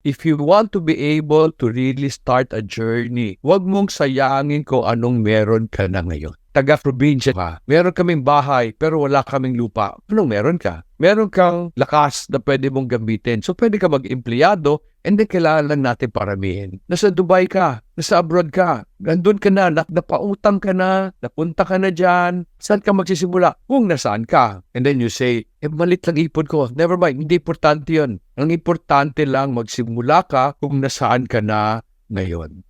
If you want to be able to really start a journey, huwag mong sayangin kung anong meron ka na ngayon. Taga-probinsya ka, meron kaming bahay pero wala kaming lupa. Anong meron ka? Meron kang lakas na pwede mong gamitin. So pwede ka mag-empleyado and then kailangan lang natin paramihin. Nasa Dubai ka, nasa abroad ka, nandun ka na, nak- napautang ka na, napunta ka na dyan, saan ka magsisimula? Kung nasaan ka. And then you say, eh malit lang ipon ko. Never mind, hindi importante yun. Ang importante lang magsimula ka kung nasaan ka na ngayon.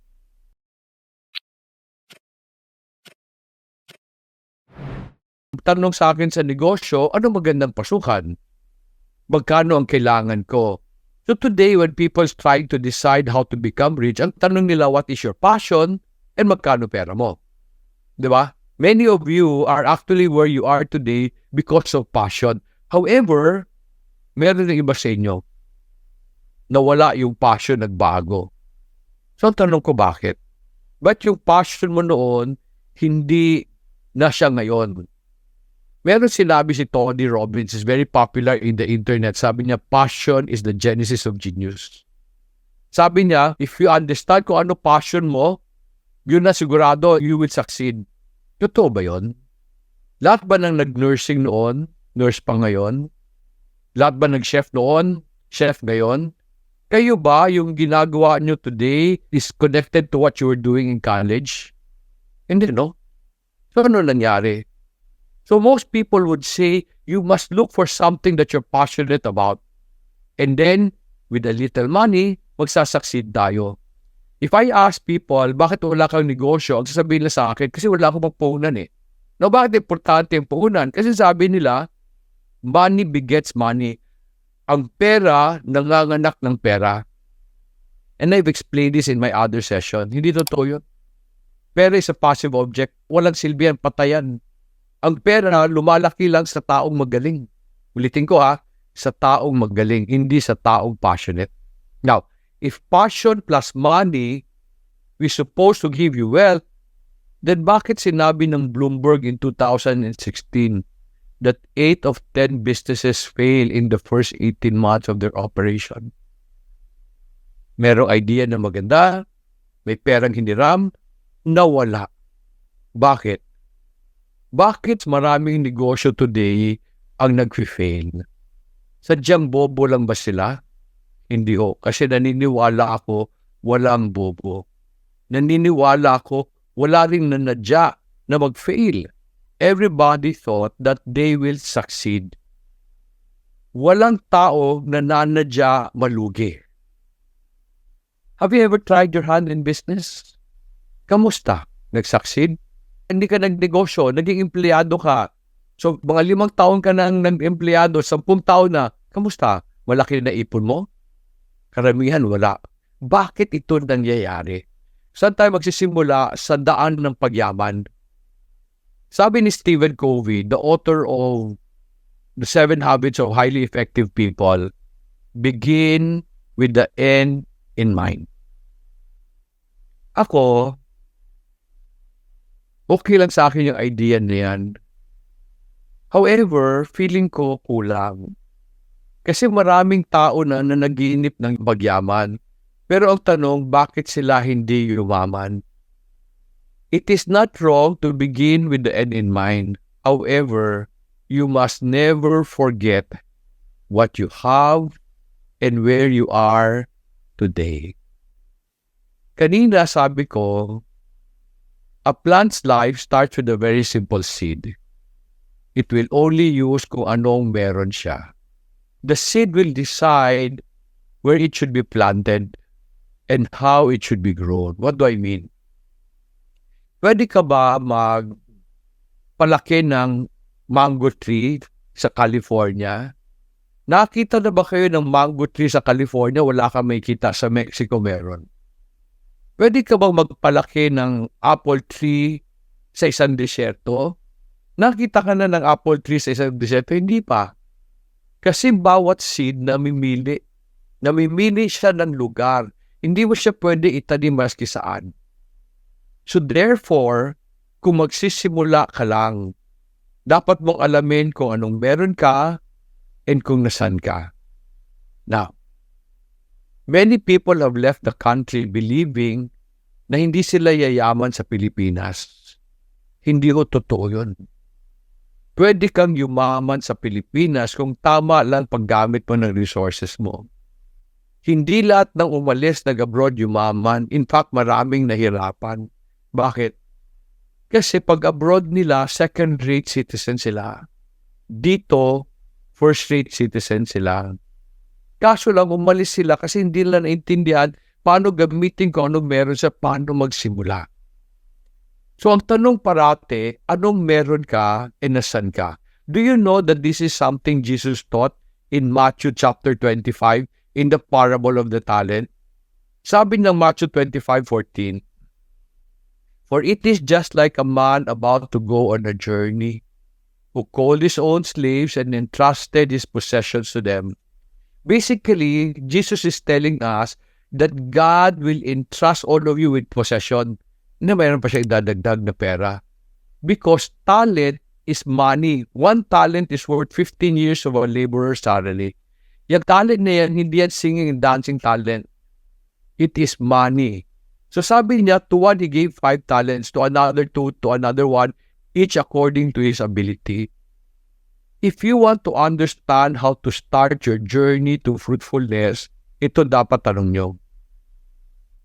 Tanong sa akin sa negosyo, ano magandang pasukan? Magkano ang kailangan ko? So today, when people's trying to decide how to become rich, ang tanong nila, what is your passion and magkano pera mo? Di ba? Many of you are actually where you are today because of passion. However, meron ng iba sa inyo nawala yung passion, nagbago. So, ang tanong ko bakit? Ba't yung passion mo noon, hindi na siya ngayon? Meron sinabi si Tony Robbins, is very popular in the internet. Sabi niya, passion is the genesis of genius. Sabi niya, if you understand kung ano passion mo, yun na sigurado, you will succeed. Totoo ba yun? Lahat ba ng nag-nursing noon, nurse pa ngayon? Lahat ba nag-chef noon, chef ngayon? Kayo ba yung ginagawa nyo today is connected to what you were doing in college? Hindi, no? So, ano nangyari? So, most people would say, you must look for something that you're passionate about. And then, with a little money, magsasucceed tayo. If I ask people, bakit wala kang negosyo, ang sasabihin nila sa akin, kasi wala akong puhunan eh. No, bakit importante yung puhunan? Kasi sabi nila, money begets money ang pera nanganganak ng pera. And I've explained this in my other session. Hindi totoo yun. Pera is a passive object. Walang silbihan, patayan. Ang pera lumalaki lang sa taong magaling. Ulitin ko ha, sa taong magaling, hindi sa taong passionate. Now, if passion plus money is supposed to give you wealth, then bakit sinabi ng Bloomberg in 2016 that 8 of 10 businesses fail in the first 18 months of their operation. Merong idea na maganda, may perang hiniram, nawala. Bakit? Bakit maraming negosyo today ang nag-fail? Sadyang bobo lang ba sila? Hindi ho. Kasi naniniwala ako, walang bobo. Naniniwala ako, wala rin nanadya na mag-fail everybody thought that they will succeed. Walang tao na nanadya malugi. Have you ever tried your hand in business? Kamusta? Nag-succeed? Hindi ka nagnegosyo, naging empleyado ka. So, mga limang taon ka nang nag-empleyado, sampung taon na, kamusta? Malaki na ipon mo? Karamihan, wala. Bakit ito nangyayari? Saan tayo magsisimula sa daan ng pagyaman? Sabi ni Stephen Covey, the author of The Seven Habits of Highly Effective People, begin with the end in mind. Ako, okay lang sa akin yung idea niyan. However, feeling ko kulang. Kasi maraming tao na na naginip ng pagyaman. Pero ang tanong, bakit sila hindi yumaman? It is not wrong to begin with the end in mind. However, you must never forget what you have and where you are today. Kanina sabi ko, a plant's life starts with a very simple seed. It will only use kung anong meron siya. The seed will decide where it should be planted and how it should be grown. What do I mean? Pwede ka ba magpalaki ng mango tree sa California? Nakita na ba kayo ng mango tree sa California? Wala ka may kita sa Mexico meron. Pwede ka bang magpalaki ng apple tree sa isang desyerto? Nakita ka na ng apple tree sa isang desyerto? Hindi pa. Kasi bawat seed namimili. Namimili siya ng lugar. Hindi mo siya pwede itanim maski saan. So therefore, kung magsisimula ka lang, dapat mong alamin kung anong meron ka and kung nasan ka. Now, Many people have left the country believing na hindi sila yayaman sa Pilipinas. Hindi ko totoo yun. Pwede kang yumaman sa Pilipinas kung tama lang paggamit mo ng resources mo. Hindi lahat ng umalis nag-abroad yumaman. In fact, maraming nahirapan. Bakit? Kasi pag abroad nila, second-rate citizen sila. Dito, first-rate citizen sila. Kaso lang, umalis sila kasi hindi nila naintindihan paano gamitin ko anong meron sa paano magsimula. So ang tanong parate, anong meron ka e nasan ka? Do you know that this is something Jesus taught in Matthew chapter 25 in the parable of the talent? Sabi ng Matthew 25:14, For it is just like a man about to go on a journey, who called his own slaves and entrusted his possessions to them. Basically, Jesus is telling us that God will entrust all of you with possession na mayroon pa siya idadagdag na pera. Because talent is money. One talent is worth 15 years of a laborer's salary. Yung talent na yan, hindi yan singing and dancing talent. It is money. So sabi niya, to one he gave five talents, to another two, to another one, each according to his ability. If you want to understand how to start your journey to fruitfulness, ito dapat tanong nyo.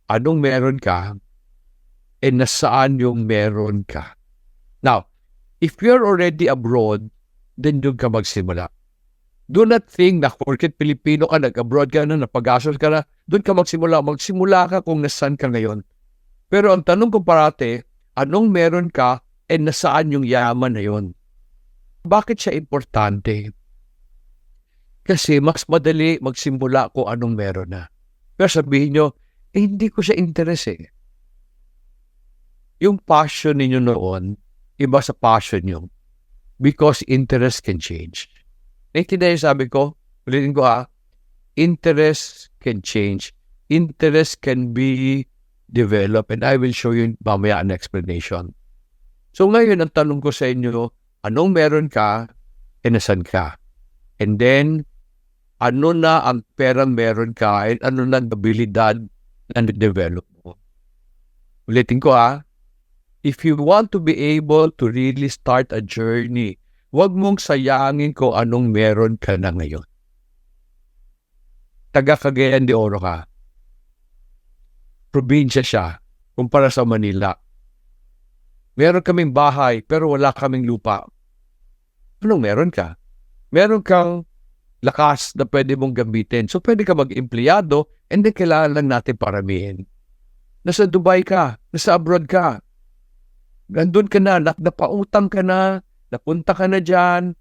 Anong meron ka? E nasaan yung meron ka? Now, if you're already abroad, then doon ka magsimula. Do not think na porket Pilipino ka, nag-abroad ka na, napag-asol ka na, doon ka magsimula. Magsimula ka kung nasan ka ngayon. Pero ang tanong ko parate, anong meron ka and nasaan yung yaman na yun? Bakit siya importante? Kasi mas madali magsimula kung anong meron na. Pero sabihin nyo, eh hindi ko siya interest eh. Yung passion ninyo noon, iba sa passion nyo. Because interest can change. Naintindihan yung sabi ko? Ulitin ko ha. Interest can change. Interest can be developed. And I will show you mamaya an explanation. So ngayon, ang tanong ko sa inyo, anong meron ka e nasan ka? And then, ano na ang pera meron ka and ano na ang abilidad na develop mo? Ulitin ko ha. If you want to be able to really start a journey Huwag mong sayangin kung anong meron ka na ngayon. Taga Cagayan de Oro ka. Probinsya siya kumpara sa Manila. Meron kaming bahay pero wala kaming lupa. Anong meron ka? Meron kang lakas na pwede mong gamitin. So pwede ka mag-empleyado and then kailangan lang natin paramihin. Nasa Dubai ka, nasa abroad ka. Nandun ka na, napautang ka na, napunta ka na dyan,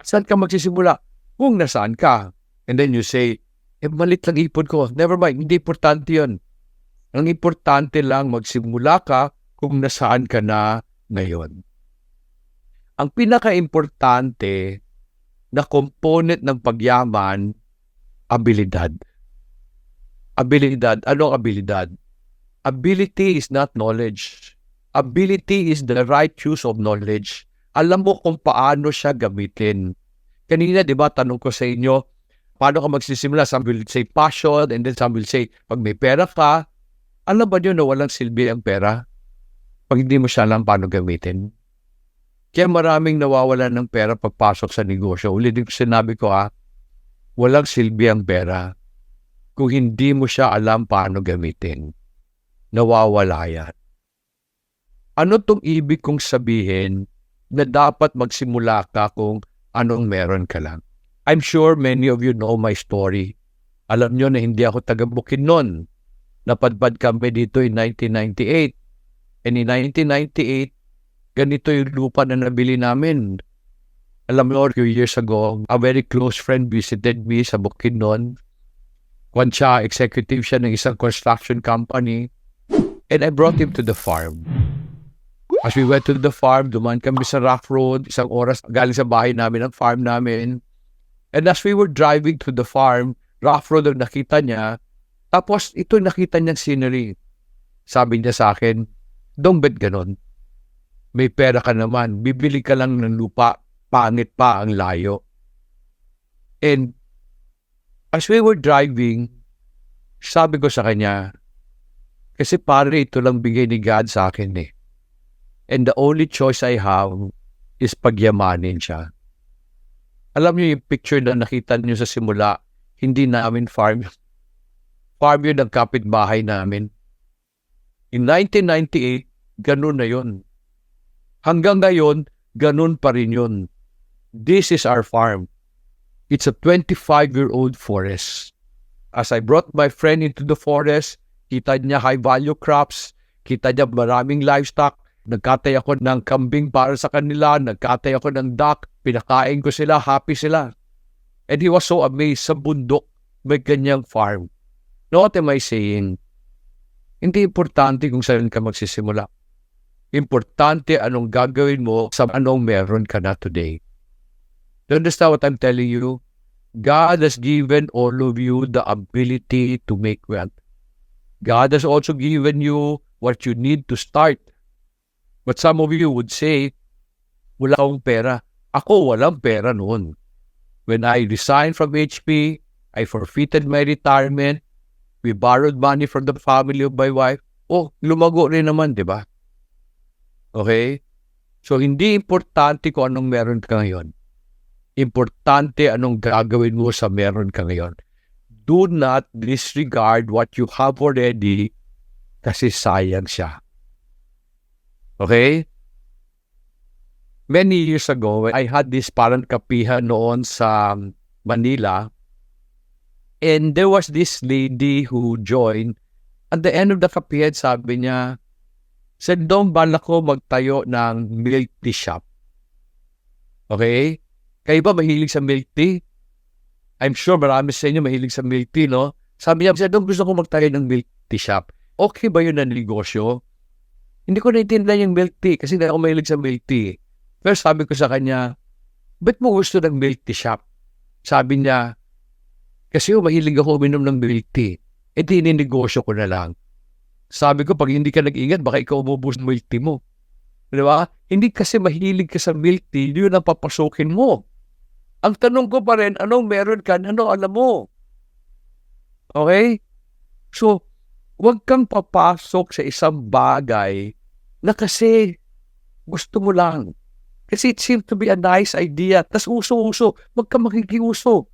saan ka magsisimula? Kung nasaan ka. And then you say, eh malit lang ipon ko. Never mind, hindi importante yun. Ang importante lang magsimula ka kung nasaan ka na ngayon. Ang pinaka-importante na component ng pagyaman, abilidad. Abilidad. Anong abilidad? Ability is not knowledge. Ability is the right use of knowledge alam mo kung paano siya gamitin. Kanina, di ba, tanong ko sa inyo, paano ka magsisimula? Some will say passion, and then some will say, pag may pera ka, alam ba nyo na walang silbi ang pera? Pag hindi mo siya alam paano gamitin. Kaya maraming nawawala ng pera pagpasok sa negosyo. Ulit din sinabi ko ha, walang silbi ang pera kung hindi mo siya alam paano gamitin. Nawawala yan. Ano tong ibig kong sabihin na dapat magsimula ka kung anong meron ka lang. I'm sure many of you know my story. Alam nyo na hindi ako taga noon. Napadpad kami dito in 1998. And in 1998, ganito yung lupa na nabili namin. Alam mo, a few years ago, a very close friend visited me sa Bukidnon. Kwan siya, executive siya ng isang construction company. And I brought him to the farm. As we went to the farm, duman kami sa rough road, isang oras galing sa bahay namin, ang farm namin. And as we were driving to the farm, rough road ang nakita niya, tapos ito nakita niya scenery. Sabi niya sa akin, don't bet ganon. May pera ka naman, bibili ka lang ng lupa, pangit pa ang layo. And as we were driving, Sabi ko sa kanya, kasi pare ito lang bigay ni God sa akin eh. And the only choice I have is pagyamanin siya. Alam niyo yung picture na nakita niyo sa simula, hindi namin farm. Farm yun ng kapitbahay namin. In 1998, ganun na yun. Hanggang ngayon, ganun pa rin yun. This is our farm. It's a 25-year-old forest. As I brought my friend into the forest, kita niya high-value crops, kita niya maraming livestock, nagkatay ako ng kambing para sa kanila, nagkatay ako ng duck, pinakain ko sila, happy sila. And he was so amazed sa bundok, may ganyang farm. Know what am I saying? Hindi importante kung saan ka magsisimula. Importante anong gagawin mo sa anong meron ka na today. Do you understand what I'm telling you? God has given all of you the ability to make wealth. God has also given you what you need to start. But some of you would say, wala akong pera. Ako walang pera noon. When I resigned from HP, I forfeited my retirement. We borrowed money from the family of my wife. Oh, lumago rin naman, di ba? Okay? So, hindi importante kung anong meron ka ngayon. Importante anong gagawin mo sa meron ka ngayon. Do not disregard what you have already kasi sayang siya. Okay? Many years ago, I had this parang kapihan noon sa Manila and there was this lady who joined. At the end of the kapihan, sabi niya, said, doon bala ko magtayo ng milk tea shop. Okay? Kayo ba mahilig sa milk tea? I'm sure marami sa inyo mahilig sa milk tea, no? Sabi niya, doon gusto ko magtayo ng milk tea shop. Okay ba yun na negosyo? Hindi ko naintindihan yung milk tea kasi hindi ako mahilig sa milk tea. Pero sabi ko sa kanya, ba't mo gusto ng milk tea shop? Sabi niya, kasi oh, mahilig ako uminom ng milk tea. E di negosyo ko na lang. Sabi ko, pag hindi ka nag-ingat, baka ikaw umubos ng milk tea mo. Di ba? Hindi kasi mahilig ka sa milk tea, yun ang papasukin mo. Ang tanong ko pa rin, anong meron ka, ano alam mo? Okay? So, huwag kang papasok sa isang bagay na kasi gusto mo lang. Kasi it seemed to be a nice idea. Tapos uso-uso. Huwag ka makikiuso.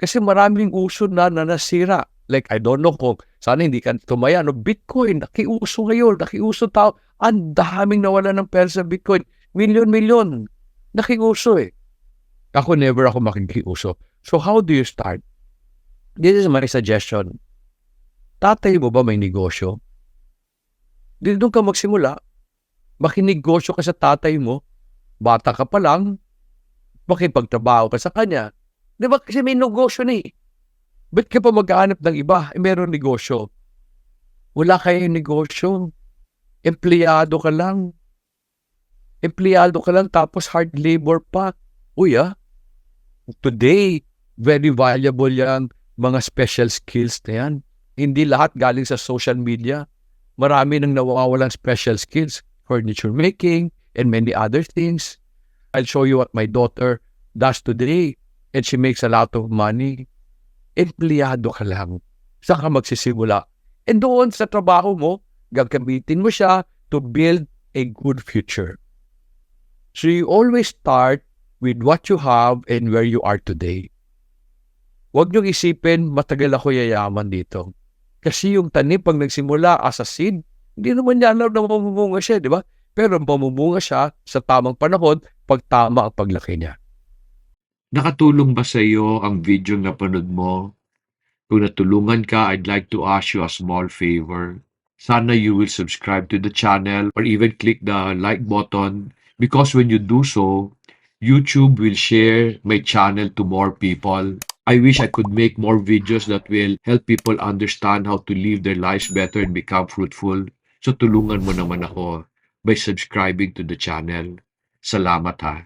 Kasi maraming uso na na nasira. Like, I don't know kung sana hindi ka tumaya. No, Bitcoin, nakiuso ngayon. Nakiuso tao. Ang daming nawala ng pera sa Bitcoin. Milyon-milyon. Nakiuso eh. Ako never ako makikiuso. So how do you start? This is my suggestion. Tatay mo ba may negosyo? Di doon ka magsimula. Makinegosyo ka sa tatay mo. Bata ka pa lang. Makipagtrabaho ka sa kanya. Di ba kasi may negosyo na eh. Ba't ka pa maghahanap ng iba? Eh, meron negosyo. Wala kayong negosyo. Empleyado ka lang. Empleyado ka lang tapos hard labor pa. Uy ah, today, very valuable yan mga special skills na yan. Hindi lahat galing sa social media. Marami nang nawawalang special skills. Furniture making and many other things. I'll show you what my daughter does today and she makes a lot of money. Empleyado ka lang. Saan ka magsisimula? And doon sa trabaho mo, gagamitin mo siya to build a good future. So you always start with what you have and where you are today. Huwag niyong isipin, matagal ako yayaman dito. Kasi yung tanim pag nagsimula as a seed, hindi naman niya alam na mamumunga siya, di ba? Pero mamumunga siya sa tamang panahon pag tama ang paglaki niya. Nakatulong ba sa iyo ang video na panood mo? Kung natulungan ka, I'd like to ask you a small favor. Sana you will subscribe to the channel or even click the like button because when you do so, YouTube will share my channel to more people. I wish I could make more videos that will help people understand how to live their lives better and become fruitful. So tulungan mo naman ako by subscribing to the channel. Salamat ha.